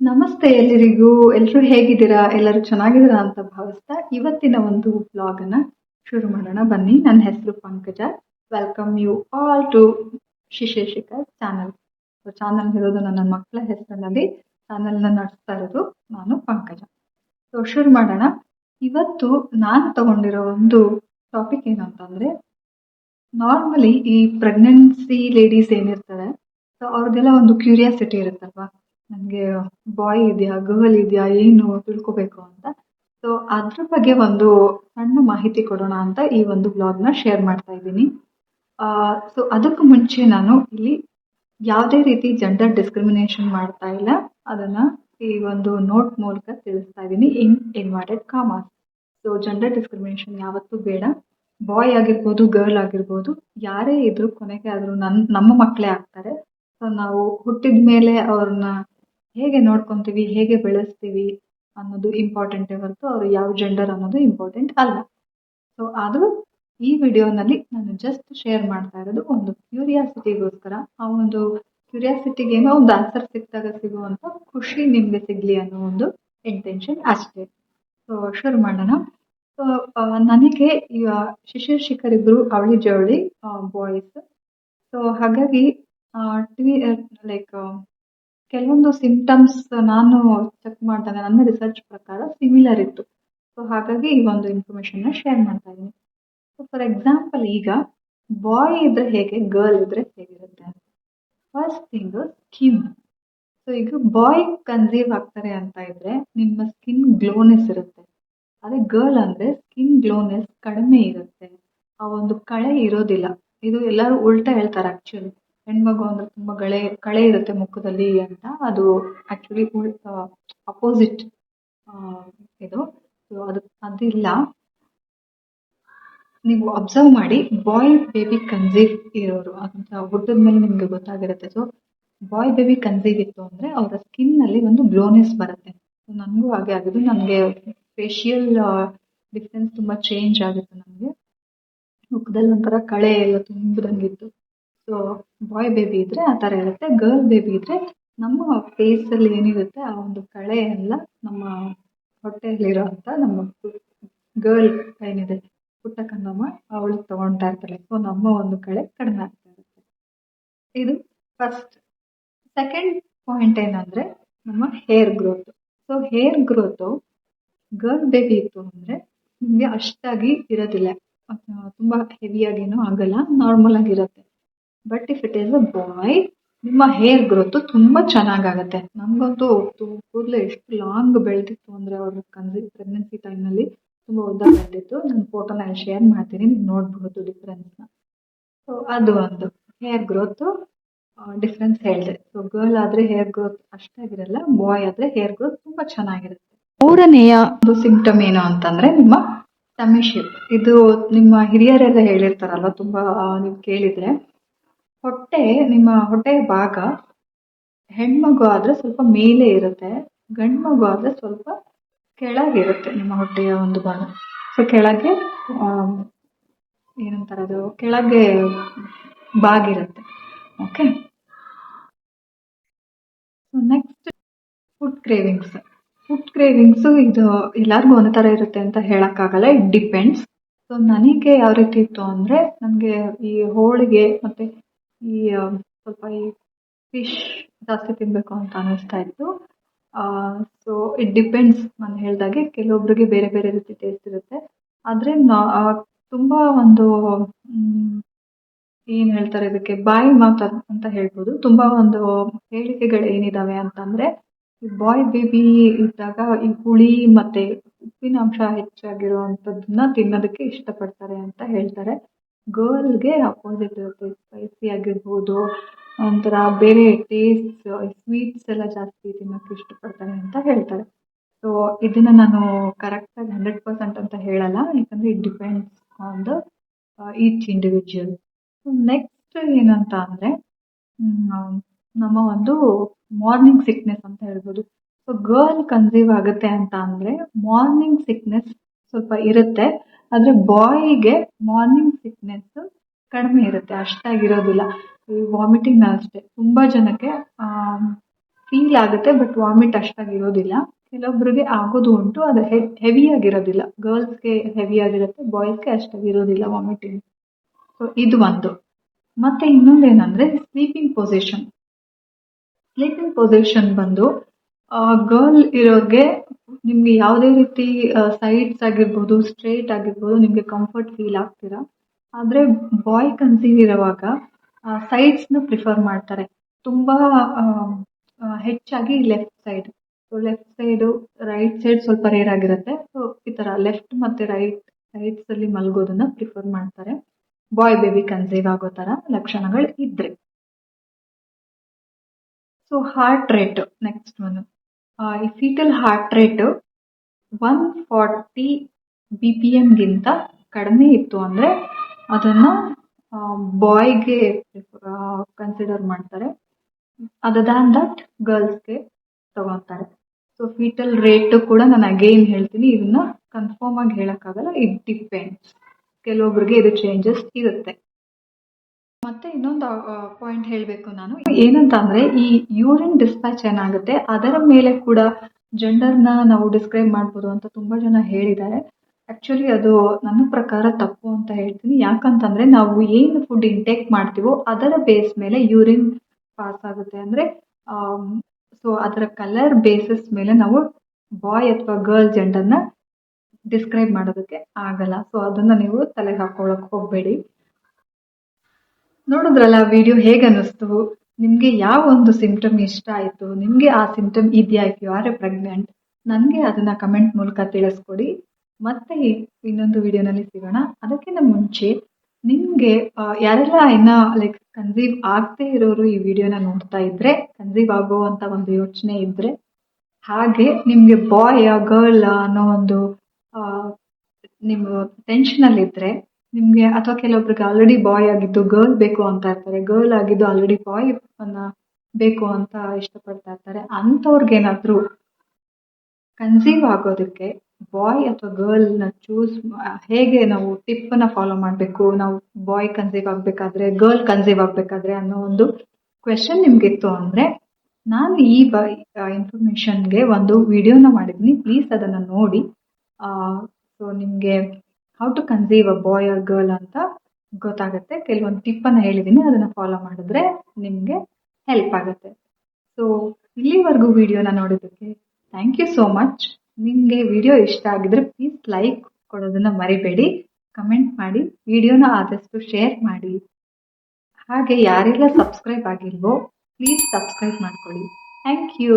ನಮಸ್ತೆ ಎಲ್ಲರಿಗೂ ಎಲ್ಲರೂ ಹೇಗಿದ್ದೀರಾ? ಎಲ್ಲರೂ ಚೆನ್ನಾಗಿದ್ದೀರಾ ಅಂತ ಭಾವಿಸ್ತಾ ಇವತ್ತಿನ ಒಂದು ಬ್ಲಾಗ್ ಅನ್ನ ಶುರು ಮಾಡೋಣ. ಬನ್ನಿ, ನನ್ನ ಹೆಸರು Pankaja. Welcome you all to ಶಿಶೇಷಿಕರ್ channel channel ಇರೋದು ನನ್ನ ಮಕ್ಕಳ ಹೆಸರಿನಲ್ಲಿ. ಚಾನಲ್ನ ನಡೆಸ್ತಾ ಇರೋದು ನಾನು, ಪಂಕಜ. ಸೊ ಶುರು ಮಾಡೋಣ. ಇವತ್ತು ನಾನು ತಗೊಂಡಿರೋ ಒಂದು ಟಾಪಿಕ್ ಏನಂತಂದ್ರೆ ನಾರ್ಮಲಿ ಈ ಪ್ರೆಗ್ನೆನ್ಸಿ ಲೇಡೀಸ್ ಏನಿರ್ತಾರೆ ಸೊ ಅವ್ರಿಗೆಲ್ಲ ಒಂದು ಕ್ಯೂರಿಯಾಸಿಟಿ ಇರುತ್ತಲ್ವಾ? ನನಗೆ ಬಾಯ್ ಇದೆಯಾ ಗರ್ಲ್ ಇದೆಯಾ, ಏನು ತಿಳ್ಕೋಬೇಕು ಅಂತ. ಸೊ ಅದ್ರ ಬಗ್ಗೆ ಒಂದು ಸಣ್ಣ ಮಾಹಿತಿ ಕೊಡೋಣ ಅಂತ ಈ ಒಂದು ಬ್ಲಾಗ್ನ ಶೇರ್ ಮಾಡ್ತಾ ಇದ್ದೀನಿ. ಸೊ ಅದಕ್ಕೂ ಮುಂಚೆ ನಾನು ಇಲ್ಲಿ ಯಾವುದೇ ರೀತಿ ಜೆಂಡರ್ ಡಿಸ್ಕ್ರಿಮಿನೇಷನ್ ಮಾಡ್ತಾ ಇಲ್ಲ. ಅದನ್ನ ಈ ಒಂದು ನೋಟ್ ಮೂಲಕ ತಿಳಿಸ್ತಾ ಇದ್ದೀನಿ. In inverted commas so gender discrimination ಯಾವತ್ತೂ ಬೇಡ. ಬಾಯ್ ಆಗಿರ್ಬೋದು ಗರ್ಲ್ ಆಗಿರ್ಬೋದು, ಯಾರೇ ಇದ್ರು ಕೊನೆಗೆ ಆದರೂ ನನ್ನ ನಮ್ಮ ಮಕ್ಕಳೇ ಆಗ್ತಾರೆ. ಸೊ ನಾವು ಹುಟ್ಟಿದ ಮೇಲೆ ಅವ್ರನ್ನ ಹೇಗೆ ನೋಡ್ಕೊತೀವಿ, ಹೇಗೆ ಬೆಳೆಸ್ತೀವಿ ಅನ್ನೋದು ಇಂಪಾರ್ಟೆಂಟ್ ಹೊರತು ಅವರು ಯಾವ ಜೆಂಡರ್ ಅನ್ನೋದು ಇಂಪಾರ್ಟೆಂಟ್ ಅಲ್ಲ. ಸೊ ಆದರೂ ಈ ವಿಡಿಯೋನಲ್ಲಿ ನಾನು ಜಸ್ಟ್ ಶೇರ್ ಮಾಡ್ತಾ ಇರೋದು ಒಂದು ಕ್ಯೂರಿಯಾಸಿಟಿಗೋಸ್ಕರ ಆ ಒಂದು ಕ್ಯೂರಿಯಾಸಿಟಿಗೆ ಏನೋ ಒಂದು ಆನ್ಸರ್ ಸಿಕ್ಕಿದಾಗ ಸಿಗುವಂಥ ಖುಷಿ ನಿಮಗೆ ಸಿಗಲಿ ಅನ್ನೋ ಒಂದು ಇಂಟೆನ್ಷನ್ ಅಷ್ಟೇ. ಸೊ ಶುರು ಮಾಡೋಣ. ಸೊ ನನಗೆ ಈಗ ಶಿಖರ್ ಇಬ್ಬರು ಅವಳಿ ಜವಳಿ ಬಾಯ್ಸ್ ಸೊ ಹಾಗಾಗಿ ಟಿ ಲೈಕ್ ಕೆಲವೊಂದು ಸಿಂಪ್ಟಮ್ಸ್ ನಾನು ಚೆಕ್ ಮಾಡಿದಾಗ ನನ್ನ ರಿಸರ್ಚ್ ಪ್ರಕಾರ ಸಿಮಿಲರ್ ಇತ್ತು. ಸೊ ಹಾಗಾಗಿ ಈ ಒಂದು ಇನ್ಫಾರ್ಮೇಶನ್ನ ಶೇರ್ ಮಾಡ್ತಾ ಇದ್ದೀನಿ. ಸೊ ಫಾರ್ ಎಕ್ಸಾಂಪಲ್ ಈಗ ಬಾಯ್ ಇದ್ರೆ ಹೇಗೆ ಗರ್ಲ್ ಇದ್ರೆ ಹೇಗಿರುತ್ತೆ ಅಂತ. ಫಸ್ಟ್ ಥಿಂಗ್ ಸ್ಕಿನ್ ಸೊ ಈಗ ಬಾಯ್ ಕನ್ಸೀವ್ ಆಗ್ತಾರೆ ಅಂತ ಇದ್ರೆ ನಿಮ್ಮ ಸ್ಕಿನ್ ಗ್ಲೋನೆಸ್ ಇರುತ್ತೆ. ಅದೇ ಗರ್ಲ್ ಅಂದ್ರೆ ಸ್ಕಿನ್ ಗ್ಲೋನೆಸ್ ಕಡಿಮೆ ಇರುತ್ತೆ. ಆ ಒಂದು ಕಳೆ ಇರೋದಿಲ್ಲ. ಇದು ಎಲ್ಲರೂ ಉಲ್ಟಾ ಹೇಳ್ತಾರೆ ಆಕ್ಚುಲಿ ಹೆಣ್ಮಗು ಅಂದ್ರೆ ತುಂಬಾ ಗಳೆ, ಕಳೆ ಇರುತ್ತೆ ಮುಖದಲ್ಲಿ ಅಂತ. ಅದು ಆಕ್ಚುಲಿ ಅಪೋಸಿಟ್ ಇದು. ಅದು ಅದಿಲ್ಲ. ನೀವು ಅಬ್ಸರ್ವ್ ಮಾಡಿ ಬಾಯ್ ಬೇಬಿ ಕನ್ಸೀವ್ ಇರೋರು, ಅಂತ ಹುಟ್ಟಿದ ಮೇಲೆ ನಿಮ್ಗೆ ಗೊತ್ತಾಗಿರುತ್ತೆ. ಸೊ ಬಾಯ್ ಬೇಬಿ ಕನ್ಸೀವ್ ಇತ್ತು ಅಂದ್ರೆ ಅವರ ಸ್ಕಿನ್ನಲ್ಲಿ ಒಂದು ಗ್ಲೋನೆಸ್ ಬರುತ್ತೆ. ನನಗೂ ಹಾಗೆ ಆಗಿದ್ದು. ನನಗೆ ಫೇಶಿಯಲ್ ಡಿಫ್ರೆನ್ಸ್ ತುಂಬಾ ಚೇಂಜ್ ಆಗಿತ್ತು ನನಗೆ. ಮುಖದಲ್ಲಿ ಒಂಥರ ಕಳೆ ಎಲ್ಲ ತುಂಬಿದಂಗಿತ್ತು. ಸೊ ಬಾಯ್ ಬೇಬಿ ಇದ್ರೆ ಆ ಥರ ಇರುತ್ತೆ ಗರ್ಲ್ ಬೇಬಿ ಇದ್ರೆ ನಮ್ಮ ಫೇಸ್ ಅಲ್ಲಿ ಏನಿರುತ್ತೆ ಆ ಒಂದು ಕಳೆ ಎಲ್ಲ ನಮ್ಮ ಹೊಟ್ಟೆಯಲ್ಲಿರೋ ಅಂತ ನಮ್ಮ ಗರ್ಲ್ ಏನಿದೆ ಪುಟ್ಟ ಕಂದಮ್ಮ ಅವಳಿಗೆ ತಗೊಳ್ತಾ ಇರ್ತಾಳೆ. ಸೊ ನಮ್ಮ ಒಂದು ಕಳೆ ಕಡಿಮೆ ಆಗ್ತಾ ಇರುತ್ತೆ. ಇದು ಫಸ್ಟ್ ಸೆಕೆಂಡ್ ಪಾಯಿಂಟ್ ಏನಂದ್ರೆ ನಮ್ಮ hair growth so hair growth girl baby ಇತ್ತು ಅಂದರೆ ನಿಮಗೆ ಅಷ್ಟಾಗಿ ಇರೋದಿಲ್ಲ. ತುಂಬಾ ಹೆವಿಯಾಗೇನೂ ಆಗಲ್ಲ ನಾರ್ಮಲ್ ಆಗಿರುತ್ತೆ. But if it is a boy ನಿಮ್ಮ ಹೇರ್ ಗ್ರೋತ್ ತುಂಬಾ ಚೆನ್ನಾಗಾಗತ್ತೆ. ನಮಗಂತೂ ಕೂದಲು ಎಷ್ಟು ಲಾಂಗ್ ಬೆಳೆದಿತ್ತು ಅಂದ್ರೆ ಅವ್ರ ಕನ್ಸಿ ಪ್ರೆಗ್ನೆನ್ಸಿ ಟೈಮ್ನಲ್ಲಿ ತುಂಬಾ ಉದ್ದ ಬೆಳೆದಿತ್ತು. ನನ್ನ ಫೋಟೋನ ಅಲ್ಲಿ ಶೇರ್ ಮಾಡ್ತೀನಿ, ನೀವು ನೋಡಬಹುದು ಡಿಫ್ರೆನ್ಸ್ನ ಸೊ ಅದು ಒಂದು. ಹೇರ್ ಗ್ರೋತ್ ಡಿಫ್ರೆನ್ಸ್ ಹೇಳಿದೆ. ಸೊ ಗರ್ಲ್ ಆದ್ರೆ ಹೇರ್ ಗ್ರೋತ್ ಅಷ್ಟಾಗಿರಲ್ಲ ಬಾಯ್ ಆದ್ರೆ ಹೇರ್ ಗ್ರೋತ್ ತುಂಬಾ ಚೆನ್ನಾಗಿರುತ್ತೆ. ಮೂರನೆಯ ಒಂದು ಸಿಂಪ್ಟಮ್ ಏನು ಅಂತಂದ್ರೆ ನಿಮ್ಮ ಟಮಿ ಶೇಪ್ ಇದು ನಿಮ್ಮ ಹಿರಿಯರೆಲ್ಲ ಹೇಳಿರ್ತಾರಲ್ಲ ತುಂಬಾ ನೀವು ಕೇಳಿದ್ರೆ. ಹೊಟ್ಟೆ, ನಿಮ್ಮ ಹೊಟ್ಟೆ ಭಾಗ ಹೆಣ್ಮಗು ಆದರೆ ಸ್ವಲ್ಪ ಮೇಲೆ ಇರುತ್ತೆ ಗಂಡು ಮಗು ಆದ್ರೆ ಸ್ವಲ್ಪ ಕೆಳಗಿರುತ್ತೆ ನಿಮ್ಮ ಹೊಟ್ಟೆಯ ಒಂದು ಭಾಗ. ಸೊ ಕೆಳಗೆ ಏನಂತಾರೆ ಅದು? ಕೆಳಗೆ ಬಾಗಿರುತ್ತೆ okay so next food cravings food cravings ಇದು ಎಲ್ಲರಿಗೂ ಒಂದೇ ಥರ ಇರುತ್ತೆ ಅಂತ ಹೇಳೋಕ್ಕಾಗಲ್ಲ. ಇಟ್ ಡಿಪೆಂಡ್ಸ್ ಸೊ ನನಗೆ ಯಾವ ರೀತಿ ಇತ್ತು ಅಂದರೆ, ನನಗೆ ಈ ಹೋಳಿಗೆ ಮತ್ತು ಈ ಸ್ವಲ್ಪ ಈ ಫಿಶ್ ಜಾಸ್ತಿ ತಿನ್ನಬೇಕು ಅಂತ ಅನ್ನಿಸ್ತಾ ಇತ್ತು. ಸೊ ಇಟ್ ಡಿಪೆಂಡ್ಸ್ ನಾನು ಹೇಳಿದಾಗೆ ಕೆಲವೊಬ್ಬರಿಗೆ ಬೇರೆ ಬೇರೆ ರೀತಿ ಟೇಸ್ಟ್ ಇರುತ್ತೆ. ಆದರೆ ನಾ ತುಂಬ ಒಂದು ಏನು ಹೇಳ್ತಾರೆ ಇದಕ್ಕೆ ಬಾಯಿ ಮಾತು ಅಂತ ಹೇಳ್ಬೋದು. ತುಂಬ ಒಂದು ಹೇಳಿಕೆಗಳು ಏನಿದಾವೆ ಅಂತಂದರೆ, ಈ ಬಾಯ್ ಬೇಬಿ ಇದ್ದಾಗ ಈ ಹುಳಿ ಮತ್ತು ಉಪ್ಪಿನ ಅಂಶ ಹೆಚ್ಚಾಗಿರುವಂಥದ್ದನ್ನ ತಿನ್ನೋದಕ್ಕೆ ಇಷ್ಟಪಡ್ತಾರೆ ಅಂತ ಹೇಳ್ತಾರೆ. ಗರ್ಲ್ಗೆ ಅಪೋಸಿಟ್ ಇರುತ್ತೆ. ಸ್ಪೈಸಿ ಆಗಿರ್ಬೋದು, ಒಂಥರ ಬೇರೆ ಟೇಸ್ಟ್ ಸ್ವೀಟ್ಸ್ ಎಲ್ಲ ಜಾಸ್ತಿ ತಿನ್ನೋಕ್ಕೆ ಇಷ್ಟಪಡ್ತಾರೆ ಅಂತ ಹೇಳ್ತಾರೆ. ಸೊ ಇದನ್ನ ನಾನು ಕರೆಕ್ಟಾಗಿ ಹಂಡ್ರೆಡ್ ಪರ್ಸೆಂಟ್ ಅಂತ ಹೇಳಲ್ಲ. ಯಾಕಂದರೆ it depends on the each individual next ಏನಂತ ಅಂದರೆ ನಮ್ಮ ಒಂದು ಮಾರ್ನಿಂಗ್ ಸಿಕ್ನೆಸ್ ಅಂತ ಹೇಳ್ಬೋದು. ಸೊ ಗರ್ಲ್ ಕನ್ಸೀವ್ ಆಗುತ್ತೆ ಅಂತ ಅಂದರೆ ಮಾರ್ನಿಂಗ್ ಸಿಕ್ನೆಸ್ ಸ್ವಲ್ಪ ಇರುತ್ತೆ. ಆದರೆ ಬಾಯ್ಗೆ ಮಾರ್ನಿಂಗ್ ಸಿಕ್ನೆಸ್ ಕಡಿಮೆ ಇರುತ್ತೆ. ಅಷ್ಟಾಗಿರೋದಿಲ್ಲ. ಈ ವಾಮಿಟಿಂಗ್ ಅಷ್ಟೇ. ತುಂಬ ಜನಕ್ಕೆ ಫೀಲ್ ಆಗುತ್ತೆ ಬಟ್ ವಾಮಿಟ್ ಅಷ್ಟಾಗಿ ಇರೋದಿಲ್ಲ ಕೆಲವೊಬ್ಬರಿಗೆ ಆಗೋದು ಉಂಟು ಅದು ಹೆವಿ ಆಗಿರೋದಿಲ್ಲ. ಗರ್ಲ್ಸ್ಗೆ ಹೆವಿ ಆಗಿರುತ್ತೆ ಬಾಯ್ಸ್ಗೆ ಅಷ್ಟಾಗಿರೋದಿಲ್ಲ ವಾಮಿಟಿಂಗ್ ಸೊ ಇದು ಒಂದು. ಮತ್ತೆ ಇನ್ನೊಂದೇನಂದ್ರೆ ಸ್ಲೀಪಿಂಗ್ ಪೊಸಿಷನ್ ಸ್ಲೀಪಿಂಗ್ ಪೊಸಿಷನ್ ಬಂದು ಗರ್ಲ್ ಇರೋರಿಗೆ ನಿಮಗೆ ಯಾವುದೇ ರೀತಿ ಸೈಡ್ಸ್ ಆಗಿರ್ಬೋದು ಸ್ಟ್ರೇಟ್ ಆಗಿರ್ಬೋದು, ನಿಮಗೆ ಕಂಫರ್ಟ್ ಫೀಲ್ ಆಗ್ತೀರಾ? ಆದರೆ ಬಾಯ್ ಕನ್ಸೀವ್ ಇರುವಾಗ ಸೈಡ್ಸ್ನ ಪ್ರಿಫರ್ ಮಾಡ್ತಾರೆ. ತುಂಬಾ ಹೆಚ್ಚಾಗಿ left side so left side right side ಸ್ವಲ್ಪ ರೇರ್ ಆಗಿರುತ್ತೆ. ಸೊ ಈ ತರ ಲೆಫ್ಟ್ ಮತ್ತೆ ರೈಟ್ ಸೈಡ್ಸಲ್ಲಿ ಮಲಗೋದನ್ನ ಪ್ರಿಫರ್ ಮಾಡ್ತಾರೆ. ಬಾಯ್ ಬೇಬಿ ಕನ್ಸೀವ್ ಆಗೋ ತರ ಲಕ್ಷಣಗಳು ಇದ್ರೆ ಸೊ ಹಾರ್ಟ್ ರೇಟ್ ನೆಕ್ಸ್ಟ್ ಒಂದು ಈ fetal heart rate one forty B P ಎಮ್ಗಿಂತ ಕಡಿಮೆ ಇತ್ತು ಅಂದರೆ ಅದನ್ನು ಬಾಯ್ಗೆ ಕನ್ಸಿಡರ್ ಮಾಡ್ತಾರೆ. ಅದರ್ ದ್ಯಾನ್ ದಟ್ ಗರ್ಲ್ಸ್ಗೆ ತಗೋತಾರೆ ಸೊ ಫೀಟಲ್ ರೇಟ್ ಕೂಡ ನಾನು ಅಗೇನ್ ಹೇಳ್ತೀನಿ. ಇದನ್ನ ಕನ್ಫರ್ಮ್ ಆಗಿ ಹೇಳೋಕ್ಕಾಗಲ್ಲ. ಇಟ್ ಡಿಪೆಂಡ್ಸ್ ಕೆಲವೊಬ್ರಿಗೆ ಇದು ಚೇಂಜಸ್ ಇರುತ್ತೆ. ಮತ್ತೆ ಇನ್ನೊಂದು ಪಾಯಿಂಟ್ ಹೇಳಬೇಕು ನಾನು. ಏನಂತ ಅಂದ್ರೆ ಈ ಯೂರಿನ್ ಡಿಸ್ಪ್ಯಾಚ್ ಏನಾಗುತ್ತೆ, ಅದರ ಮೇಲೆ ಕೂಡ ಜೆಂಡರ್ನ ನಾವು ಡಿಸ್ಕ್ರೈಬ್ ಮಾಡ್ಬೋದು ಅಂತ ತುಂಬಾ ಜನ ಹೇಳಿದ್ದಾರೆ. ಆಕ್ಚುಲಿ ಅದು ನನ್ನ ಪ್ರಕಾರ ತಪ್ಪು ಅಂತ ಹೇಳ್ತೀನಿ. ಯಾಕಂತಂದ್ರೆ, ನಾವು ಏನು ಫುಡ್ ಇಂಟೇಕ್ ಮಾಡ್ತೀವೋ, ಅದರ ಬೇಸ್ ಮೇಲೆ ಯೂರಿನ್ ಪಾಸ್ ಆಗುತ್ತೆ. ಅಂದ್ರೆ ಸೊ ಅದರ ಕಲರ್ ಬೇಸಿಸ್ ಮೇಲೆ ನಾವು ಬಾಯ್ ಅಥವಾ ಗರ್ಲ್ ಜೆಂಡರ್ನ ಡಿಸ್ಕ್ರೈಬ್ ಮಾಡೋದಕ್ಕೆ ಆಗಲ್ಲ. ಸೊ ಅದನ್ನ ನೀವು ತಲೆಗೆ ಹಾಕೊಳ್ಳೋಕೆ ಹೋಗಬೇಡಿ. ನೋಡಿದ್ರಲ್ಲ ವಿಡಿಯೋ ಹೇಗೆ ಅನ್ನಿಸ್ತು? ನಿಮಗೆ ಯಾವ ಒಂದು ಸಿಂಪ್ಟಮ್ ಇಷ್ಟ ಆಯಿತು? ನಿಮಗೆ ಆ ಸಿಂಪ್ಟಮ್ ಇದೆಯಾ ಯು ಆರ್ ಎ ಪ್ರೆಗ್ನೆಂಟ್ ನನಗೆ ಅದನ್ನ ಕಮೆಂಟ್ ಮೂಲಕ ತಿಳಿಸ್ಕೊಡಿ. ಮತ್ತೆ ಇನ್ನೊಂದು ವಿಡಿಯೋನಲ್ಲಿ ಸಿಗೋಣ. ಅದಕ್ಕಿಂತ ಮುಂಚೆ ನಿಮಗೆ ಯಾರೆಲ್ಲ ಇನ್ನ ಲೈಕ್ ಕನ್ಸೀವ್ ಆಗದೆ ಇರೋರು ಈ ವಿಡಿಯೋನ ನೋಡ್ತಾ ಇದ್ರೆ ಕನ್ಸೀವ್ ಆಗುವಂತ ಒಂದು ಯೋಚನೆ ಇದ್ರೆ, ಹಾಗೆ ನಿಮಗೆ ಬಾಯ್ ಗರ್ಲ್ ಅನ್ನೋ ಒಂದು ನಿಮ್ಮ ಟೆನ್ಷನಲ್ಲಿ ಇದ್ರೆ ನಿಮಗೆ ಅಥವಾ ಕೆಲವೊಬ್ರಿಗೆ ಆಲ್ರೆಡಿ ಬಾಯ್ ಆಗಿದ್ದು ಗರ್ಲ್ ಬೇಕು ಅಂತ ಇರ್ತಾರೆ. ಗರ್ಲ್ ಆಗಿದ್ದು ಆಲ್ರೆಡಿ ಬಾಯ್ ಬೇಕು ಅಂತ ಇಷ್ಟಪಡ್ತಾ ಇರ್ತಾರೆ. ಅಂಥವ್ರಿಗೇನಾದ್ರೂ ಕನ್ಸೀವ್ ಆಗೋದಕ್ಕೆ ಬಾಯ್ ಅಥವಾ ಗರ್ಲ್ನ ಚೂಸ್ ಹೇಗೆ ನಾವು ಟಿಪ್ಪನ್ನು ಫಾಲೋ ಮಾಡಬೇಕು? ನಾವು ಬಾಯ್ ಕನ್ಸೀವ್ ಆಗಬೇಕಾದ್ರೆ ಗರ್ಲ್ ಕನ್ಸೀವ್ ಆಗಬೇಕಾದ್ರೆ ಅನ್ನೋ ಒಂದು ಕ್ವೆಶನ್ ನಿಮ್ಗಿತ್ತು ಅಂದರೆ ನಾನು ಈ ಬ ಇನ್ಫಾರ್ಮೇಷನ್ಗೆ ಒಂದು ವಿಡಿಯೋನ ಮಾಡಿದ್ದೀನಿ. ಪ್ಲೀಸ್ ಅದನ್ನು ನೋಡಿ. ಸೊ ನಿಮಗೆ how to conceive a boy or girl ಅಂತ ಗೊತ್ತಾಗುತ್ತೆ. ಕೆಲವೊಂದು ಟಿಪ್ಪನ್ನು ಹೇಳಿದ್ದೀನಿ ಅದನ್ನು ಫಾಲೋ ಮಾಡಿದ್ರೆ ನಿಮಗೆ ಹೆಲ್ಪ್ ಆಗುತ್ತೆ. ಸೊ ಇಲ್ಲಿವರೆಗೂ ವಿಡಿಯೋನ ನೋಡೋದಕ್ಕೆ ಥ್ಯಾಂಕ್ ಯು ಸೋ ಮಚ್ ನಿಮಗೆ ವಿಡಿಯೋ ಇಷ್ಟ ಆಗಿದ್ರೆ ಪ್ಲೀಸ್ ಲೈಕ್ ಕೊಡೋದನ್ನು ಮರಿಬೇಡಿ. ಕಮೆಂಟ್ ಮಾಡಿ. ವಿಡಿಯೋನ ಆದಷ್ಟು ಶೇರ್ ಮಾಡಿ. ಹಾಗೆ ಯಾರೆಲ್ಲ ಸಬ್ಸ್ಕ್ರೈಬ್ ಆಗಿಲ್ವೋ ಪ್ಲೀಸ್ ಸಬ್ಸ್ಕ್ರೈಬ್ ಮಾಡ್ಕೊಳ್ಳಿ. Thank you